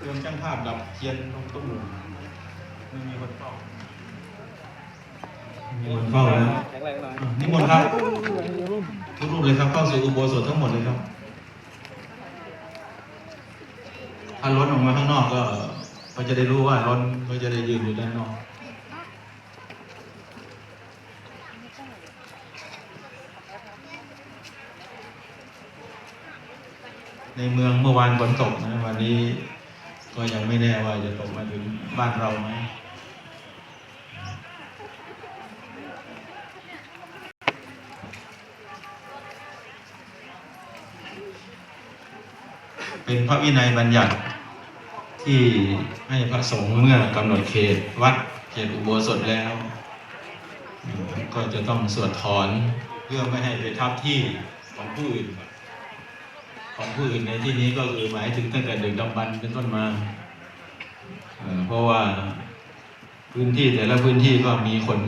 เรื่องช่างภาพดับเทียนตรงตู้ไม่มีคนเฝ้าไม่มีคนเฝ้าแล้วแข็งแรงหน่อยอะนิมนต์ครับทุกรูปเลยครับเข้าสู่อุโบสถทั้งหมดเลยครับถ้าล้นออกมาข้างนอกก็ก็จะได้รู้ว่าล้นก็จะได้ยืนอยู่ด้านนอกในเมืองเมื่อวานฝนตกนะวันนี้ ก็ยังไม่แน่ว่าจะตกมาถึงบ้านเราไหมเป็นพระวินัยบัญญัติที่ให้พระสงฆ์เมื่อกำหนดเขตวัดเขตอุโบสถแล้ว ก็จะต้องสวดถอนเพื่อไม่ให้ไปทับที่ของผู้อื่น ของผู้อื่นในที่นี้ก็คือหมายถึงตั้งแต่ดึกดำบรรเป็นต้นมาเอ่อเพราะว่าพื้นที่แต่ละพื้นที่ก็มีคน